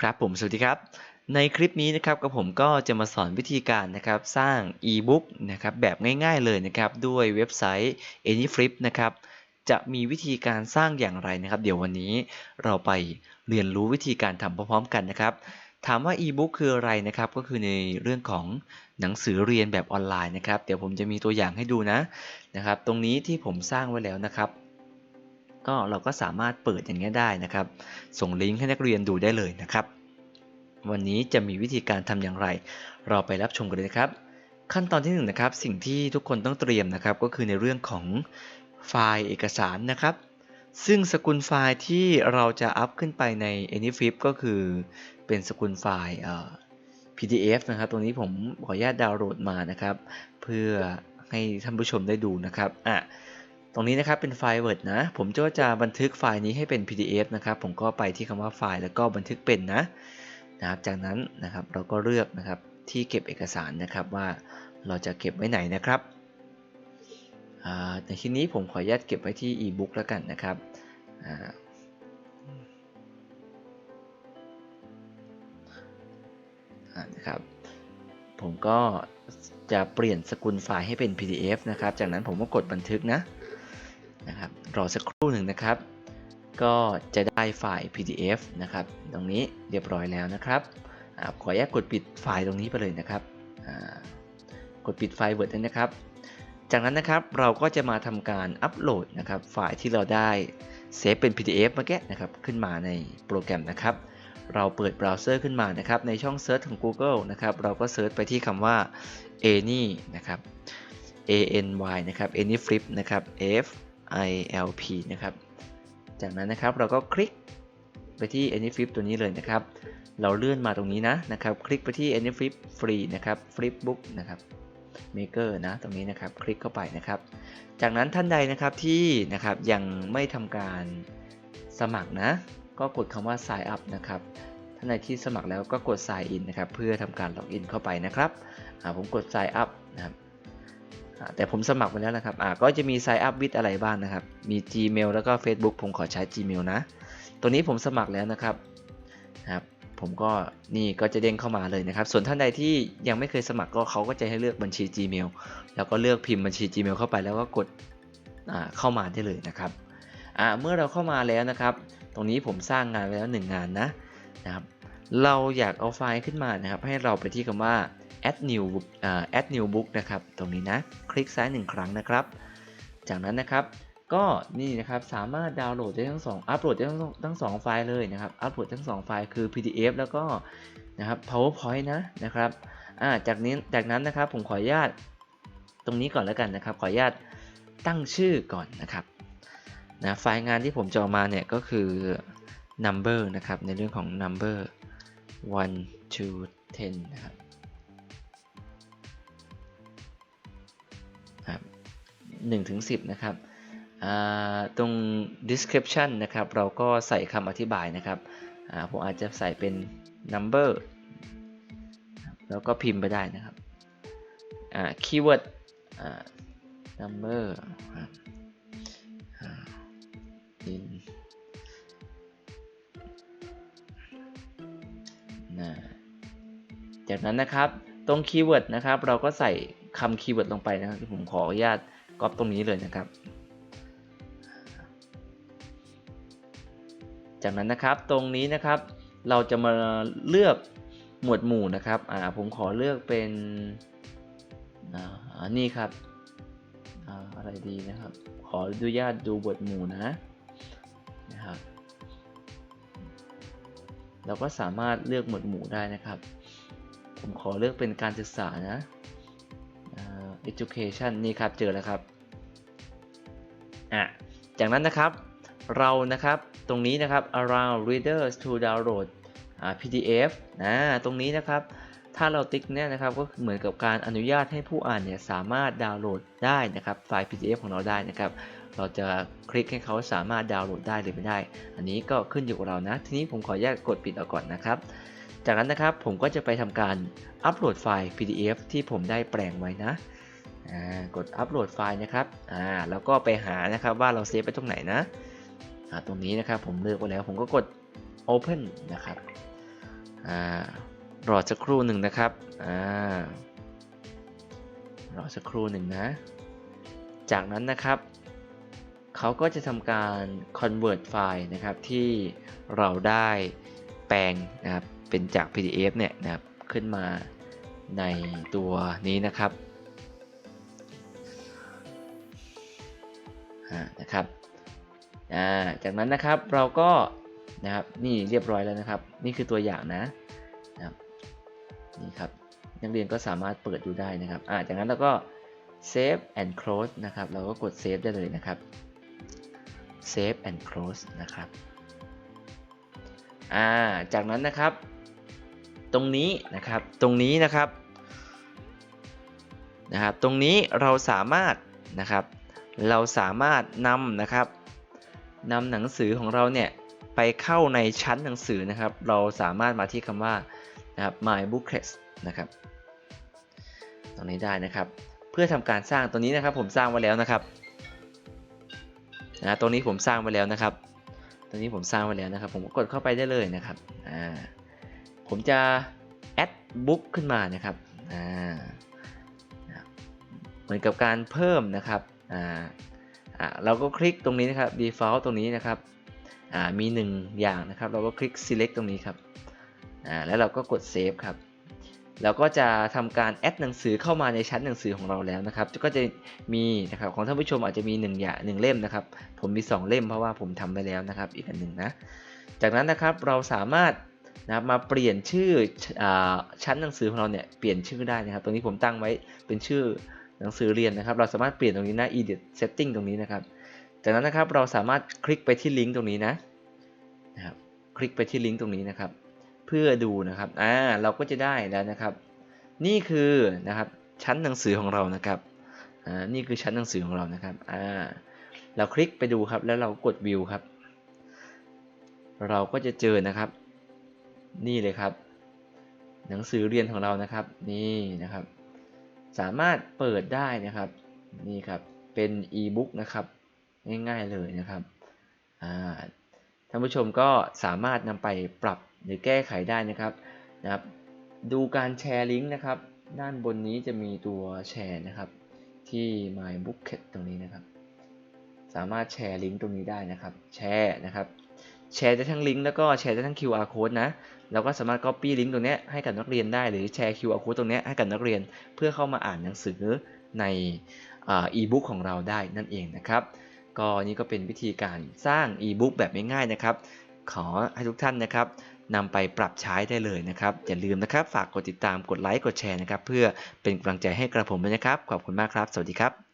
ครับผมสวัสดีครับ ในคลิปนี้นะครับกับผมก็จะมาสอนวิธีการนะครับสร้าง e-book นะครับแบบง่ายๆเลยนะครับด้วยเว็บไซต์ AnyFlip นะครับจะมีวิธีการสร้างอย่างไรนะครับ เดี๋ยววันนี้เราไปเรียนรู้วิธีการทำพร้อมๆกันนะครับ ถามว่า e-book คืออะไรนะครับก็คือในเรื่องของหนังสือเรียนแบบออนไลน์นะครับ เดี๋ยวผมจะมีตัวอย่างให้ดูนะนะครับ ตรงนี้ที่ผมสร้างไว้แล้วนะครับ ก็เราก็สามารถเปิดอย่างนี้ได้นะครับ ส่งลิงก์ให้นักเรียนดูได้เลยนะครับ วันนี้จะมีวิธีการทำอย่างไร เราไปรับชมกันเลยครับ ขั้นตอนที่1นงนะครับ สิ่งที่ทุกคนต้องเตรียมนะครับ ก็คือในเรื่องของไฟล์เอกสารนะครับ ซึ่งสกุลไฟล์ที่เราจะอัพขึ้นไปใน AnyFlip ก็คือเป็นสกุลไฟล์ PDF นะครับตรงนี้ผมขออนุญาตดาวน์โหลดมานะครับ เพื่อให้ท่านผู้ชมได้ดูนะครับอะ รงนี้นะครับเป็นไฟล์ Word นะ ผมก็จะบันทึกไฟล์นี้ให้เป็น PDF นะครับ ผมก็ไปที่คำว่าไฟล์แล้วก็บันทึกเป็นนะนะครับ จากนั้นนะครับเราก็เลือกนะครับที่เก็บเอกสารนะครับว่าเราจะเก็บไว้ไหนนะครับอ่าในที่นี้ผมขออนุญาตเก็บไว้ที่ e-book แล้วกันนะครับนะครับผมก็จะเปลี่ยนสกุลไฟล์ให้เป็น PDF นะครับ จากนั้นผมก็กดบันทึกนะ รอสักครู่หนึ่งนะครับ ก็จะได้ไฟล์ PDF นะครับ ตรงนี้เรียบร้อยแล้วนะครับอขออนุญาตกดปิดไฟล์ตรงนี้ไปเลยนะครับ กดปิดไฟล์ Word ด้นะครับ จากนั้นนะครับเราก็จะมาทำการอัปโหลดนะครับไฟล์ที่เราได้เซฟเป็น PDF เมื่อกี้นะครับขึ้นมาในโปรแกรมนะครับ เราเปิดเบราว์เซอร์ขึ้นมานะครับในช่องเซิร์ชของ Google นะครับเราก็เซิร์ชไปที่คำว่า any นะครับ a n y นะครับ anyflip นะครับ f i l p นะครับ จากนั้นนะครับเราก็คลิกไปที่ anyflip ตัวนี้เลยนะครับ เราเลื่อนมาตรงนี้นะนะครับ คลิกไปที่ anyflip free นะครับ flipbook นะครับ maker นะตรงนี้นะครับ คลิกเข้าไปนะครับ จากนั้นท่านใดนะครับที่นะครับยังไม่ทำการสมัครนะ ก็กดคำว่า sign up นะครับท่านใดที่สมัครแล้วก็กด sign in นะครับ เพื่อทำการล็อกอินเข้าไปนะครับผมกด sign up นะครับ แต่ผมสมัครไปแล้วนะครับก็จะมี sign up with อะไรบ้างนะครับ มี Gmail แล้วก็ Facebook ผมขอใช้ Gmail นะ ตัวนี้ผมสมัครแล้วนะครับครับ ผมก็นี่ก็จะเด้งเข้ามาเลยนะครับ ส่วนท่านใดที่ยังไม่เคยสมัครก็เขาก็จะให้เลือกบัญชี Gmail แล้วก็เลือกพิมพ์บัญชี Gmail เข้าไปแล้วก็กดเข้ามาได้เลยนะครับเมื่อเราเข้ามาแล้วนะครับ ตรงนี้ผมสร้างงานไว้แล้ว 1 งานนะนะครับ เราอยากเอาไฟล์ขึ้นมานะครับ ให้เราไปที่คำว่า add new book add new book นะครับ ตรงนี้นะ คลิกซ้าย 1 ครั้งนะครับ จากนั้นนะครับ ก็นี่นะครับ สามารถดาวน์โหลดได้ทั้งสองอัปโหลดได้ทั้งทั้งสองไฟล์เลยนะครับ อัปโหลดทั้งสองไฟล์คือ PDF แล้วก็นะครับ PowerPoint นะนะครับอ่าจากนี้ จากนั้นนะครับ ผมขออนุญาตตรงนี้ก่อนแล้วกันนะครับ ขออนุญาตตั้งชื่อก่อนนะครับนะไฟล์งานที่ผมจะเอามาเนี่ยก็คือ number นะครับ ในเรื่องของ number 1 to 10นะครับ1ถึง10นะครับตรง description นะครับ เราก็ใส่คำอธิบายนะครับผมอาจจะใส่เป็น number แล้วก็พิมพ์ไปได้นะครับ keyword number in จากนั้นนะครับตรงคีย์เวิร์ดนะครับ เราก็ใส่คำคีย์เวิร์ดลงไปนะครับที่ผมขออนุญาตก๊อปตรงนี้เลยนะครับ จากนั้นนะครับตรงนี้นะครับเราจะมาเลือกหมวดหมู่นะครับอ่าผมขอเลือกเป็นอ่านี่ครับอ่าอะไรดีนะครับ ขออนุญาตดูบทหมู่นะนะครับเราก็สามารถเลือกหมวดหมู่ได้นะครับ ผมขอเลือกเป็นการศึกษานะ education นี่ครับเจอแล้วครับอะจากนั้นนะครับเรานะครับตรงนี้นะครับ allow readers to download PDF นะตรงนี้นะครับ ถ้าเราติ๊กเนี่ยนะครับก็เหมือนกับการอนุญาตให้ผู้อ่านเนี่ยสามารถดาวน์โหลดได้นะครับไฟล์ PDF ของเราได้นะครับ เราจะคลิกให้เขาสามารถดาวน์โหลดได้หรือไม่ได้ อันนี้ก็ขึ้นอยู่กับเรานะ ทีนี้ผมขออนุญาตกดปิดออกก่อนนะครับ จากนั้นนะครับผมก็จะไปทำการอัปโหลดไฟล์ PDF ที่ผมได้แปลงไว้นะกดอัปโหลดไฟล์นะครับแล้วก็ไปหานะครับว่าเราเซฟไปตรงไหนนะตรงนี้นะครับผมเลือกไว้แล้วผมก็กด Open นะครับอรอสักครู่หนึ่งนะครับอรอสักครู่หนึ่งนะ จากนั้นนะครับเขาก็จะทำการ convert ไฟล์นะครับที่เราได้แปลงนะครับ เป็นจาก PDF เนี่ยนะครับขึ้นมาในตัวนี้นะครับอ่านะครับอ่าจากนั้นนะครับเราก็นะครับนี่เรียบร้อยแล้วนะครับ นี่คือตัวอย่างนะนะครับนี่ครับนักเรียนก็สามารถเปิดดูได้นะครับอ่าจากนั้นเราก็ save and close นะครับ เราก็กด save ได้เลยนะครับ save and close นะครับอ่าจากนั้นนะครับ ตรงนี้นะครับ ตรงนี้นะครับนะครับ ตรงนี้เราสามารถนะครับ เราสามารถนำนะครับนำหนังสือของเราเนี่ยไปเข้าในชั้นหนังสือนะครับ เราสามารถมาที่คำว่านะครับ my booklets นะครับ ตรงนี้ได้นะครับ เพื่อทำการสร้างตัวนี้นะครับ ผมสร้างไว้แล้วนะครับนะตรงนี้ผมสร้างไว้แล้วนะครับ ตรงนี้ผมสร้างไว้แล้วนะครับ ผมก็กดเข้าไปได้เลยนะครับ อ่า ผมจะ add book ขึ้นมานะครับอ่าเหมือนกับการเพิ่มนะครับอ่าเราก็คลิกตรงนี้นะครับ default ตรงนี้นะครับมี 1 อย่างนะครับ เราก็คลิก select ตรงนี้ครับแล้วเราก็กด save ครับเราก็จะทำการแอดหนังสือเข้ามาในชั้นหนังสือของเราแล้วนะครับ ก็จะมีนะครับของท่านผู้ชมอาจจะมี1อย่างหนึ่งเล่มนะครับ ผมมี 2 เล่มเพราะว่าผมทำไปแล้วนะครับ อีกอันหนึ่งนะ จากนั้นนะครับเราสามารถ นะครับมาเปลี่ยนชื่ออชั้นหนังสือของเราเนี่ยเปลี่ยนชื่อได้นะครับ ตรงนี้ผมตั้งไว้เป็นชื่อหนังสือเรียนนะครับ เราสามารถเปลี่ยนตรงนี้นะ edit setting ตรงนี้นะครับ จากนั้นนะครับเราสามารถคลิกไปที่ลิงก์ตรงนี้นะนะครับ คลิกไปที่ลิงก์ตรงนี้นะครับ เพื่อดูนะครับอ่าเราก็จะได้แล้วนะครับ นี่คือนะครับชั้นหนังสือของเรานะครับอ่านี่คือชั้นหนังสือของเรานะครับอ่าเราคลิกไปดูครับแล้วเรากดวิวครับ เราก็จะเจอนะครับ นี่เลยครับ หนังสือเรียนของเรานะครับ นี่นะครับ สามารถเปิดได้นะครับ นี่ครับ เป็นอีบุ๊กนะครับ ง่ายๆเลยนะครับท่านผู้ชมก็สามารถนำไปปรับหรือแก้ไขได้นะครับนะครับ ดูการแชร์ลิงก์นะครับ ด้านบนนี้จะมีตัวแชร์นะครับ ที่ my booklet ตรงนี้นะครับ สามารถแชร์ลิงก์ตรงนี้ได้นะครับ แชร์นะครับ แชร์ได้ทั้งลิงก์แล้วก็แชร์ได้ทั้ง QR code นะเราก็สามารถ copy ลิงก์ตรงนี้ให้กับนักเรียนได้หรือแชร์ QR code ตรงนี้ให้กับนักเรียน เพื่อเข้ามาอ่านหนังสือในอีบุ๊กของเราได้นั่นเองนะครับ ก็นี่ก็เป็นวิธีการสร้างอีบุ๊กแบบง่ายๆนะครับ ขอให้ทุกท่านนะครับนำไปปรับใช้ได้เลยนะครับ อย่าลืมนะครับ ฝากกดติดตามกดไลค์กดแชร์นะครับ เพื่อเป็นกำลังใจให้กระผมด้วยนะครับ ขอบคุณมากครับ สวัสดีครับ